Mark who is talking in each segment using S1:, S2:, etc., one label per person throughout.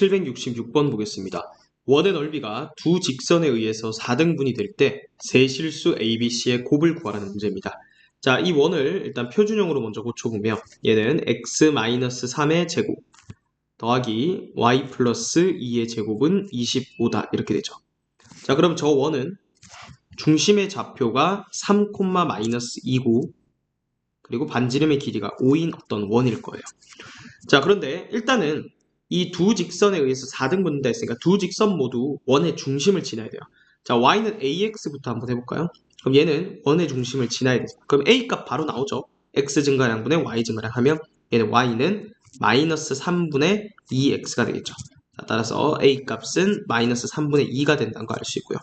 S1: 766번 보겠습니다. 원의 넓이가 두 직선에 의해서 4등분이 될 때 세 실수 ABC의 곱을 구하라는 문제입니다. 자, 이 원을 일단 표준형으로 먼저 고쳐보면 얘는 x-3의 제곱 더하기 y 플러스 2의 제곱은 25다 이렇게 되죠. 자, 그럼 저 원은 중심의 좌표가 3,-2고 그리고 반지름의 길이가 5인 어떤 원일 거예요. 자, 그런데 일단은 이 두 직선에 의해서 4등 분다 했으니까 두 직선 모두 원의 중심을 지나야 돼요. 자, y는 ax부터 한번 해볼까요? 그럼 얘는 원의 중심을 지나야 돼요. 그럼 a 값 바로 나오죠. x 증가량분의 y 증가량 하면 얘는 y는 마이너스 3분의 2x가 되겠죠. 자, 따라서 a 값은 마이너스 3분의 2가 된다는 거 알 수 있고요.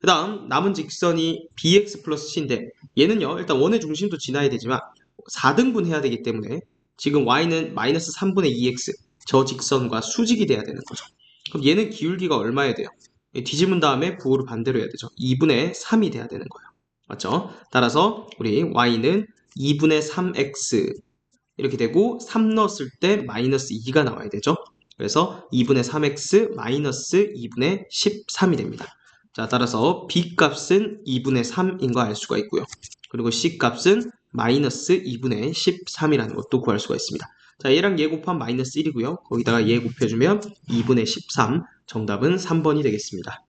S1: 그 다음 남은 직선이 bx 플러스 c인데 얘는요 일단 원의 중심도 지나야 되지만 4등분 해야 되기 때문에 지금 y는 마이너스 3분의 2x 저 직선과 수직이 돼야 되는 거죠. 그럼 얘는 기울기가 얼마야 돼요? 뒤집은 다음에 부호를 반대로 해야 되죠. 2분의 3이 돼야 되는 거예요. 맞죠? 따라서 우리 y는 2분의 3x 이렇게 되고 3 넣었을 때 마이너스 2가 나와야 되죠. 그래서 2분의 3x 마이너스 2분의 13이 됩니다. 자, 따라서 b 값은 2분의 3인 거 알 수가 있고요. 그리고 c 값은 마이너스 2분의 13이라는 것도 구할 수가 있습니다. 자, 얘랑 얘 곱하면 마이너스 1이고요. 거기다가 얘 곱해주면 2분의 13. 정답은 3번이 되겠습니다.